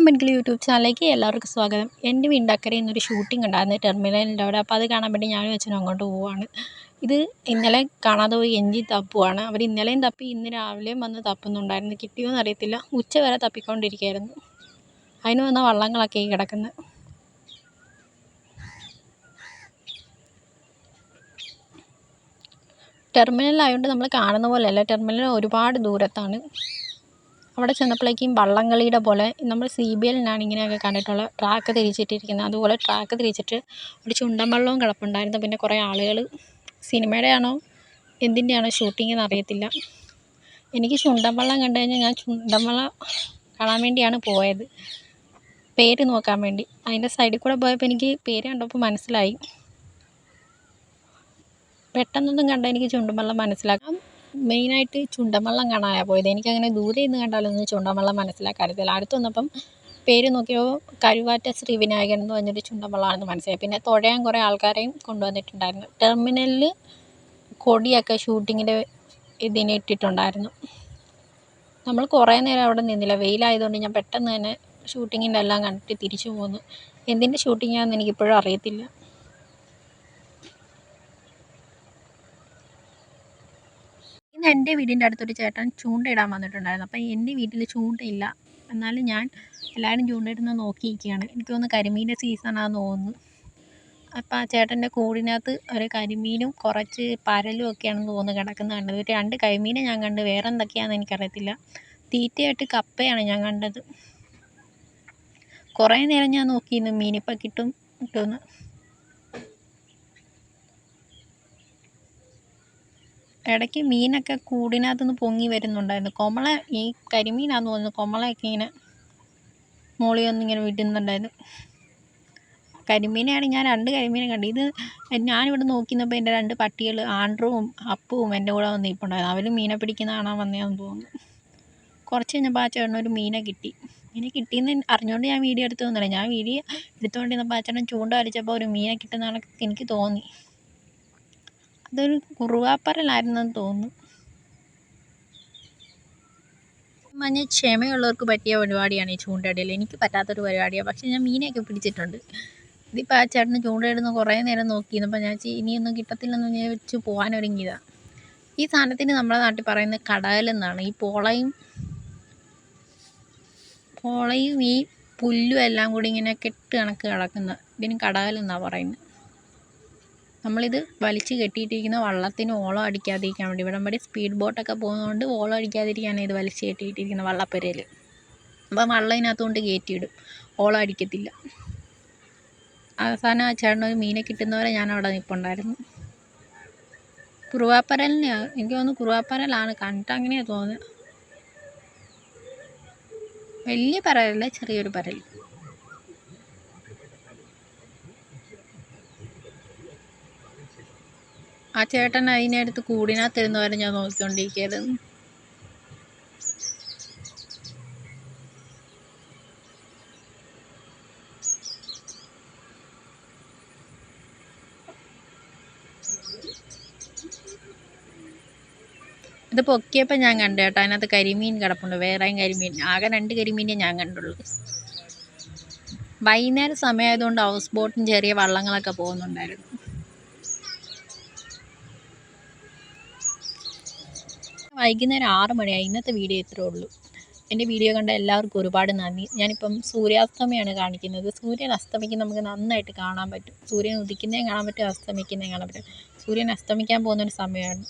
Malayalam medical YouTube ചാനലിലേക്ക് എല്ലാവർക്കും സ്വാഗതം. എന്റെ വീണ്ടാക്കരയിൽ നിന്നൊരു ഷൂട്ടിംഗ് ഉണ്ടായിരുന്നു ടെർമിനലിന്റെ അവിടെ. അപ്പോൾ അത് കാണാൻ വേണ്ടി ഞാനും അച്ഛനും അങ്ങോട്ട് പോവുകയാണ് ഇത് ഇന്നലെ കാണാതെ പോയി എഞ്ചിൻ തപ്പുവാണ്. അവർ ഇന്നലെയും തപ്പി ഇന്ന് രാവിലെയും വന്ന് തപ്പുന്നുണ്ടായിരുന്നു. കിട്ടിയോ എന്നറിയത്തില്ല ഉച്ച വരെ തപ്പിക്കൊണ്ടിരിക്കുകയായിരുന്നു അതിന് വന്ന വള്ളങ്ങളൊക്കെ കിടക്കുന്നത്. ടെർമിനലായതുകൊണ്ട് നമ്മൾ കാണുന്ന പോലെയല്ല. ടെർമിനൽ ഒരുപാട് ദൂരത്താണ്. അവിടെ ചെന്നപ്പോഴേക്കും വള്ളംകളിയുടെ പോലെ നമ്മൾ സി ബി എല്ലിനാണ് ഇങ്ങനെയൊക്കെ കണ്ടിട്ടുള്ള ട്രാക്ക് തിരിച്ചിട്ടിരിക്കുന്നത്. അതുപോലെ ട്രാക്ക് തിരിച്ചിട്ട് ഒരു ചുണ്ടൻ വള്ളവും കിടപ്പുണ്ടായിരുന്നു. പിന്നെ കുറേ ആളുകൾ സിനിമയുടെ ആണോ എന്തിന്റെയാണോ ഷൂട്ടിംഗ് എന്ന് അറിയത്തില്ല. എനിക്ക് ചുണ്ടൻ വള്ളം കണ്ടു കഴിഞ്ഞാൽ ഞാൻ ചുണ്ടൻ വള്ളം കാണാൻ വേണ്ടിയാണ് പോയത്. പേര് നോക്കാൻ വേണ്ടി. അതിന്റെ സൈഡിൽ കൂടെ പോയപ്പോൾ എനിക്ക് പേര് കണ്ടപ്പോൾ മനസ്സിലായി. പെട്ടെന്നൊന്നും കണ്ടാൽ എനിക്ക് വള്ളം മനസ്സിലാക്കാം മെയിനായിട്ട് ചുണ്ടൻ വള്ളം കാണാനാണ് പോയത്. എനിക്കങ്ങനെ ദൂരെ നിന്ന് കണ്ടാലൊന്നും ചുണ്ടൻ വള്ളം മനസ്സിലാക്കാൻ അറിയത്തില്ല അടുത്ത് വന്നപ്പം പേര് നോക്കിയോ കരുവാറ്റ ശ്രീവിനായകൻ എന്ന് പറഞ്ഞൊരു ചുണ്ടൻവള്ളമാണെന്ന് മനസ്സിലായി. പിന്നെ തുഴയാൻ കുറേ ആൾക്കാരെയും കൊണ്ടുവന്നിട്ടുണ്ടായിരുന്നു. ടെർമിനലിൽ കൊടിയൊക്കെ ഷൂട്ടിങ്ങിന്റെ ഇതിന് ഇട്ടിട്ടുണ്ടായിരുന്നു. നമ്മൾ കുറേ നേരം അവിടെ നിന്നില്ല. വെയിലായതുകൊണ്ട് ഞാൻ പെട്ടെന്ന് തന്നെ ഷൂട്ടിങ്ങിന്റെ എല്ലാം കണ്ടിട്ട് തിരിച്ചു പോന്നു. എന്തിന്റെ ഷൂട്ടിങ്ങാണെന്ന് എനിക്കിപ്പോഴും അറിയത്തില്ല. എന്റെ വീടിന്റെ അടുത്തൊരു ചേട്ടൻ ചൂണ്ടയിടാൻ വന്നിട്ടുണ്ടായിരുന്നു. അപ്പം എന്റെ വീട്ടിൽ ചൂണ്ടയില്ല. എന്നാലും ഞാൻ എല്ലാവരും ചൂണ്ടയിടുന്നത് നോക്കിയിരിക്കുകയാണ്. എനിക്ക് തോന്നുന്നു കരിമീന്റെ സീസണാണെന്ന് തോന്നുന്നു. അപ്പം ആ ചേട്ടന്റെ കൂടിനകത്ത് ഒരു കരിമീനും കുറച്ച് പരലും ഒക്കെയാണെന്ന് തോന്നുന്നു കിടക്കുന്നത് കണ്ടത്. ഒരു രണ്ട് കരിമീനെ ഞാൻ കണ്ട്. വേറെ എന്തൊക്കെയാണെന്ന് എനിക്കറിയത്തില്ല. തീറ്റയായിട്ട് കപ്പയാണ് ഞാൻ കണ്ടത്. കുറേ നേരം ഞാൻ നോക്കിയിരുന്നു. മീനിപ്പം കിട്ടും കിട്ടുമെന്ന്. ഇടയ്ക്ക് മീനൊക്കെ കൂടിനകത്തുനിന്ന് പൊങ്ങി വരുന്നുണ്ടായിരുന്നു. കൊമള ഈ കരിമീനാന്ന് തോന്നുന്നു. കൊമളയൊക്കെ ഇങ്ങനെ മോളി വന്നിങ്ങനെ വിടുന്നുണ്ടായിരുന്നു. കരിമീനെയാണ് ഞാൻ രണ്ട് കരിമീനെ കണ്ടു. ഇത് ഞാനിവിടെ നോക്കിയപ്പോൾ എന്റെ രണ്ട് പട്ടികൾ ആൻഡ്രുവും അപ്പുവും എന്റെ കൂടെ വന്ന് നിൽപ്പുണ്ടായിരുന്നു. അവർ മീനെ പിടിക്കുന്ന കാണാൻ വന്നതെന്ന് തോന്നുന്നു. കുറച്ച് കഴിഞ്ഞപ്പോൾ ആ ചേട്ടൻ ഒരു മീനെ കിട്ടി. മീനെ കിട്ടിയെന്ന് അറിഞ്ഞുകൊണ്ട് ഞാൻ വീഡിയോ എടുത്തൊന്നുമില്ല ഞാൻ വീഡിയോ എടുത്തുകൊണ്ടിരുന്നപ്പോൾ ആ ചേട്ടൻ ചൂണ്ട വലിച്ചപ്പോൾ ഒരു മീനെ കിട്ടുന്ന എനിക്ക് തോന്നി. അതൊരു കുറുവാപ്പരലായിരുന്നെന്ന് തോന്നുന്നു. മഞ്ഞ ക്ഷമയുള്ളവർക്ക് പറ്റിയ പരിപാടിയാണ് ഈ ചൂണ്ടയിടൽ എനിക്ക് പറ്റാത്തൊരു പരിപാടിയാണ് പക്ഷെ ഞാൻ മീനെയൊക്കെ പിടിച്ചിട്ടുണ്ട്. ഇതിപ്പോൾ ആ ചേട്ടന് ചൂണ്ടയിടുന്ന കുറേ നേരം നോക്കിയിരുന്നപ്പോൾ ഞാൻ ഇനിയൊന്നും കിട്ടത്തില്ലെന്ന് ഞാൻ വെച്ച് പോകാനൊരുങ്ങിയതാണ് ഈ സാധനത്തിന് നമ്മുടെ നാട്ടിൽ പറയുന്നത് കടകലെന്നാണ്. ഈ പോളയും പോളയും ഈ പുല്ലും എല്ലാം കൂടി ഇങ്ങനെ കെട്ട് കണക്ക് കിടക്കുന്ന ഇതിന് കടകലെന്നാണ് പറയുന്നത്. നമ്മളിത് വലിച്ച് കെട്ടിയിട്ടിരിക്കുന്ന വള്ളത്തിന് ഓളം അടിക്കാതിരിക്കാൻ വേണ്ടി. ഇവിടം വരെ സ്പീഡ് ബോട്ടൊക്കെ പോകുന്നതുകൊണ്ട് ഓളം അടിക്കാതിരിക്കാനാണ് ഇത് വലിച്ച് കെട്ടിയിട്ടിരിക്കുന്ന വള്ളപ്പുരയിൽ അപ്പം വള്ളം ഇതിനകത്തുകൊണ്ട് കയറ്റിയിടും. ഓളം അടിക്കത്തില്ല. അവസാനം ആ ചേട്ടൻ ഒരു മീനെ കിട്ടുന്നവരെ ഞാൻ അവിടെ നിൽപ്പുണ്ടായിരുന്നു കുറുവാപ്പരലിന് എനിക്ക് തോന്നുന്നു കുറുവാപ്പരലാണ്. കണ്ടിട്ട് അങ്ങനെയാണ് തോന്നുന്നത്. വലിയ പരലല്ല ചെറിയൊരു പരൽ ആ ചേട്ടൻ അതിനടുത്ത് കൂടിനകത്തിരുന്നവരെ ഞാൻ നോക്കിക്കൊണ്ടിരിക്കുകയായിരുന്നു ഇത് പൊക്കിയപ്പോൾ ഞാൻ കണ്ടു കേട്ടോ. അതിനകത്ത് കരിമീൻ കിടപ്പുണ്ട്. വേറെയും കരിമീൻ. ആകെ രണ്ട് കരിമീനെ ഞാൻ കണ്ടുള്ളൂ. വൈകുന്നേരം സമയമായതുകൊണ്ട് ഹൗസ് ബോട്ടും ചെറിയ വള്ളങ്ങളൊക്കെ പോകുന്നുണ്ടായിരുന്നു. വൈകുന്നേരം ആറ് മണിയായി. ഇന്നത്തെ വീഡിയോ ഇത്രേ ഉള്ളൂ. എന്റെ വീഡിയോ കണ്ട എല്ലാവർക്കും ഒരുപാട് നന്ദി. ഞാനിപ്പം സൂര്യാസ്തമയമാണ് കാണിക്കുന്നത്. സൂര്യൻ അസ്തമിക്കുന്ന നമുക്ക് നന്നായിട്ട് കാണാൻ പറ്റും. സൂര്യൻ ഉദിക്കുന്നതും കാണാൻ പറ്റും അസ്തമിക്കുന്നതും കാണാൻ പറ്റും. സൂര്യൻ അസ്തമിക്കാൻ പോകുന്നൊരു സമയമാണ്.